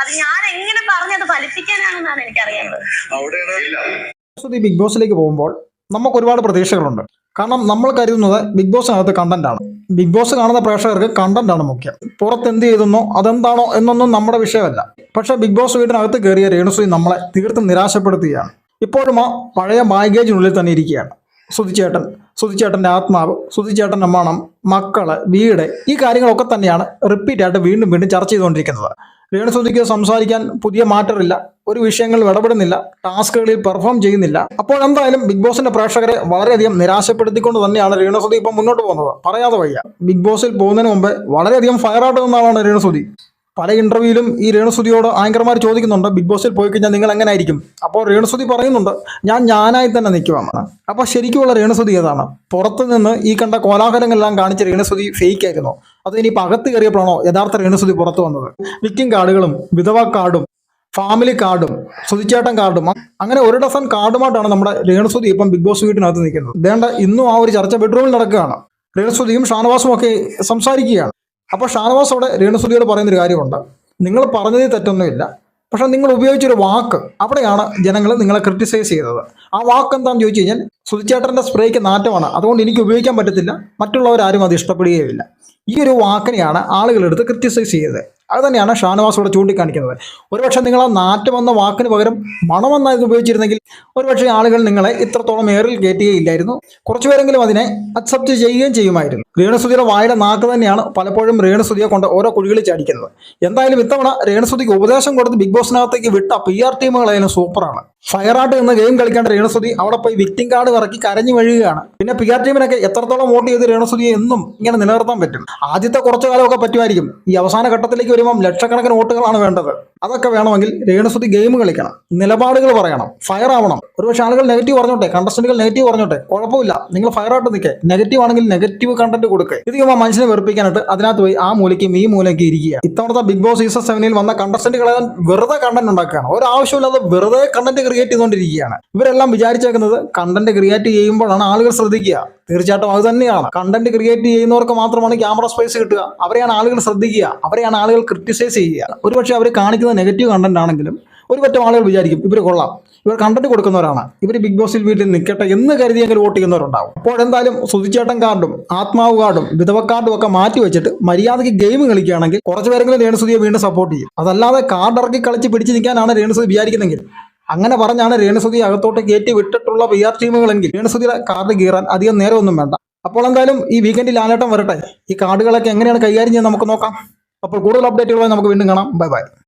അത് ഞാൻ എങ്ങനെ പറഞ്ഞത് ഫലിപ്പിക്കാനാണെന്നാണ് സുധി ബിഗ് ബോസിലേക്ക് പോകുമ്പോൾ നമുക്ക് ഒരുപാട് പ്രതീക്ഷകളുണ്ട്. കാരണം നമ്മൾ കരുതുന്നത് ബിഗ് ബോസിനകത്ത് കണ്ടന്റ് ആണ്. ബിഗ് ബോസ് കാണുന്ന പ്രേക്ഷകർക്ക് കണ്ടന്റ് ആണ് മുഖ്യം. പുറത്ത് എന്ത് ചെയ്തെന്നോ അതെന്താണോ എന്നൊന്നും നമ്മുടെ വിഷയമല്ല. പക്ഷെ ബിഗ് ബോസ് വീടിനകത്ത് കയറിയ രേണുസുതി നമ്മളെ തീർത്തും നിരാശപ്പെടുത്തുകയാണ്. ഇപ്പോഴും ആ പഴയ ബാഗേജിനുള്ളിൽ തന്നെ ഇരിക്കുകയാണ്. സുതിച്ചേട്ടൻ സുതിച്ചേട്ടന്റെ ആത്മാവ് സുതിച്ചേട്ടന്റെ മണം മക്കൾ വീട് ഈ കാര്യങ്ങളൊക്കെ തന്നെയാണ് റിപ്പീറ്റ് ആയിട്ട് വീണ്ടും വീണ്ടും ചർച്ച ചെയ്തുകൊണ്ടിരിക്കുന്നത്. രേണുസുതിക്ക് സംസാരിക്കാൻ പുതിയ മാറ്ററില്ല. ഒരു വിഷയങ്ങളിൽ ഇടപെടുന്നില്ല ടാസ്കുകളിൽ പെർഫോം ചെയ്യുന്നില്ല. അപ്പോൾ എന്തായാലും ബിഗ് ബോസിന്റെ പ്രേക്ഷകരെ വളരെയധികം നിരാശപ്പെടുത്തിക്കൊണ്ട് തന്നെയാണ് രേണുസുതി ഇപ്പം മുന്നോട്ട് പോകുന്നത്. പറയാതെ വയ്യ. ബിഗ് ബോസിൽ പോകുന്നതിന് മുമ്പ് വളരെയധികം ഫയർ ആയിട്ട് നിന്നാണ് രേണുസുതി പല ഇന്റർവ്യൂവിലും ഈ രേണുസുതിയോട് ആങ്കർമാർ ചോദിക്കുന്നുണ്ട് ബിഗ് ബോസിൽ പോയി കഴിഞ്ഞാൽ നിങ്ങൾ എങ്ങനെ ആയിരിക്കും അപ്പോൾ രേണുസുതി പറയുന്നുണ്ട് ഞാൻ ഞാനായി തന്നെ നിൽക്കുവാണ് അപ്പോൾ ശരിക്കുമുള്ള രേണുസുതി ഏതാണ്? പുറത്തുനിന്ന് ഈ കണ്ട കോലാഹലങ്ങളെല്ലാം കാണിച്ച് രേണുസുതി ഫേക്ക് ആയിരുന്നു. അത് ഇനി അകത്ത് കയറിയപ്പോഴാണോ യഥാർത്ഥ രേണുസുതി പുറത്തു വന്നത്? വിക്കിംഗ് കാർഡുകളും വിധവ കാർഡും ഫാമിലി കാർഡും സുതിച്ചേട്ടൻ കാർഡും അങ്ങനെ ഒരു ഡസൺ കാർഡുമായിട്ടാണ് നമ്മുടെ രേണുസുതി ഇപ്പം ബിഗ് ബോസ് വീട്ടിനകത്ത് നിൽക്കുന്നത്. വേണ്ട ഇന്നും ആ ഒരു ചർച്ച ബെഡ്റൂമിൽ നടക്കുകയാണ്. രേണുസുതിയും ഷാനവാസും ഒക്കെ സംസാരിക്കുകയാണ്. അപ്പോൾ ഷാനവാസ് അവിടെ രേണുസുതിയോട് പറയുന്നൊരു കാര്യമുണ്ട്. നിങ്ങൾ പറഞ്ഞതിൽ തെറ്റൊന്നുമില്ല. പക്ഷെ നിങ്ങൾ ഉപയോഗിച്ചൊരു വാക്ക് അവിടെയാണ് ജനങ്ങൾ നിങ്ങളെ ക്രിട്ടിസൈസ് ചെയ്തത്. ആ വാക്ക് എന്താണെന്ന് ചോദിച്ചു കഴിഞ്ഞാൽ സുതിച്ചേട്ടന്റെ സ്പ്രേക്ക് നാറ്റമാണ്. അതുകൊണ്ട് എനിക്ക് ഉപയോഗിക്കാൻ പറ്റത്തില്ല. മറ്റുള്ളവരാരും അത് ഇഷ്ടപ്പെടുകയുമില്ല. ഈ ഒരു വാക്കിനെയാണ് ആളുകളെടുത്ത് ക്രിറ്റിസൈസ് ചെയ്തത്. അത് തന്നെയാണ് ഷാനവാസ് ഇവിടെ ചൂണ്ടിക്കാണിക്കുന്നത്. ഒരുപക്ഷെ നിങ്ങൾ ആ നാറ്റം എന്ന വാക്കിന് പകരം മണമെന്ന ഇത് ഉപയോഗിച്ചിരുന്നെങ്കിൽ ഒരുപക്ഷെ ആളുകൾ നിങ്ങളെ ഇത്രത്തോളം ഏറിൽ കയറ്റുകയില്ലായിരുന്നു. കുറച്ചുപേരെങ്കിലും അതിനെ അക്സെപ്റ്റ് ചെയ്യുകയും ചെയ്യുമായിരുന്നു. രേണുസുതിയുടെ വായുടെ നാക്ക് തന്നെയാണ് പലപ്പോഴും രേണുസുതിയെ കൊണ്ട് ഓരോ കുഴികളിൽ ചാടിക്കുന്നത്. എന്തായാലും ഇത്തവണ രേണുസുതിക്ക് ഉപദേശം കൊടുത്ത് ബിഗ് ബോസിനകത്തേക്ക് വിട്ട പി ആർ ടീമുകളായാലും സൂപ്പറാണ് ഫയറാട്ട് എന്ന ഗെയിം കളിക്കേണ്ട രേണുസുതി അവിടെ പോയി വിക്ടിംഗ് കാർഡ് ഇറക്കി കരഞ്ഞു വഴിയുകയാണ് പിന്നെ പി ആർ ടീമിനൊക്കെ എത്രത്തോളം വോട്ട് ചെയ്ത് രേണുസുതിയെ എന്നും ഇങ്ങനെ നിലനിർത്താൻ പറ്റും. ആദ്യത്തെ കുറച്ചു കാലമൊക്കെ പറ്റുമായിരിക്കും. ഈ അവസാന ഘട്ടത്തിലേക്ക് വരുമ്പം ലക്ഷക്കണക്കിന് വോട്ടുകളാണ് വേണ്ടത്. അതൊക്കെ വേണമെങ്കിൽ രേണുസുതി ഗെയിം കളിക്കണം. നിലപാടുകൾ പറയണം. ഫയർ ആവണം. ഒരുപക്ഷെ ആളുകൾ നെഗറ്റീവ് പറഞ്ഞോട്ടെ കണ്ടസ്റ്റന്റുകൾ നെഗറ്റീവ് പറഞ്ഞോട്ടെ. കുഴപ്പമില്ല. നിങ്ങൾ ഫയർ ആയിട്ട് നിൽക്കേ. നെഗറ്റീവ് ആണെങ്കിൽ നെഗറ്റീവ് കണ്ടന്റ് കൊടുക്കുക ഇത് ആ മനുഷ്യനെ വെറുപ്പിക്കാനായിട്ട് അതിനകത്ത് പോയി ആ മൂലയ്ക്കും ഈ മൂലയ്ക്ക് ഇരിക്കുക. ഇത്തവണത്തെ ബിഗ് ബോസ് സീസൺ സെവനിൽ വന്ന കണ്ടസ്റ്റന്റുകളെ വെറുതെ കണ്ടന്റ് ഉണ്ടാക്കുകയാണ്. ഒരു ആവശ്യമില്ലാതെ വെറുതെ കണ്ടന്റ് ക്രിയേറ്റ് ചെയ്തുകൊണ്ടിരിക്കുകയാണ്. ഇവരെല്ലാം വിചാരിച്ചേക്കുന്നത് കണ്ടന്റ് ക്രിയേറ്റ് ചെയ്യുമ്പോഴാണ് ആളുകൾ ശ്രദ്ധിക്കുക. തീർച്ചയായിട്ടും അത് തന്നെയാണ്. കണ്ടന്റ് ക്രിയേറ്റ് ചെയ്യുന്നവർക്ക് മാത്രമാണ് ക്യാമറ സ്പേസ് കിട്ടുക. അവരെയാണ് ആളുകൾ ശ്രദ്ധിക്കുക. അവരെയാണ് ആളുകൾ ക്രിറ്റിസൈസ് ചെയ്യുക. ഒരുപക്ഷെ അവർ കാണിക്കുന്ന നെഗറ്റീവ് കണ്ടന്റ് ആണെങ്കിലും ഒരു പറ്റം ആളുകൾ വിചാരിക്കും ഇവർ കൊള്ളാം. ഇവർ കണ്ടന്റ് കൊടുക്കുന്നവരാണ്. ഇവർ ബിഗ് ബോസിൽ വീട്ടിൽ നിൽക്കട്ടെ എന്ന് കരുതിയെങ്കിൽ വോട്ട് ചെയ്യുന്നവരുണ്ടാവും. അപ്പോൾ എന്തായാലും സുതിച്ചേട്ടൻ കാർഡും ആത്മാവ് കാർഡും വിധവ കാർഡും ഒക്കെ മാറ്റി വെച്ചിട്ട് മര്യാദയ്ക്ക് ഗെയിം കളിക്കുകയാണെങ്കിൽ കുറച്ച് പേരെങ്കിലും രേണുസുതിയെ വീണ്ടും സപ്പോർട്ട് ചെയ്യും. അതല്ലാതെ കാർഡ് ഇറക്കി കളിച്ച് പിടിച്ച് നിൽക്കാനാണ് രേണുസുതി വിചാരിക്കുന്നെങ്കിൽ അങ്ങനെ പറഞ്ഞാണ് രേണുസുതി അകത്തോട്ട് കയറ്റി വിട്ടിട്ടുള്ള പി ആർ ടീമുകളെങ്കിൽ രേണുസുതിയുടെ കാർഡ് കീറാൻ അധികം നേരമൊന്നും വേണ്ട. അപ്പോൾ എന്തായാലും ഈ വീക്കെൻഡിൽ ആനേട്ടം വരട്ടെ. ഈ കാർഡുകളൊക്കെ എങ്ങനെയാണ് കൈകാര്യം ചെയ്യുന്നത് നമുക്ക് നോക്കാം. അപ്പോൾ കൂടുതൽ അപ്ഡേറ്റുകളായി നമുക്ക് വീണ്ടും കാണാം. Bye bye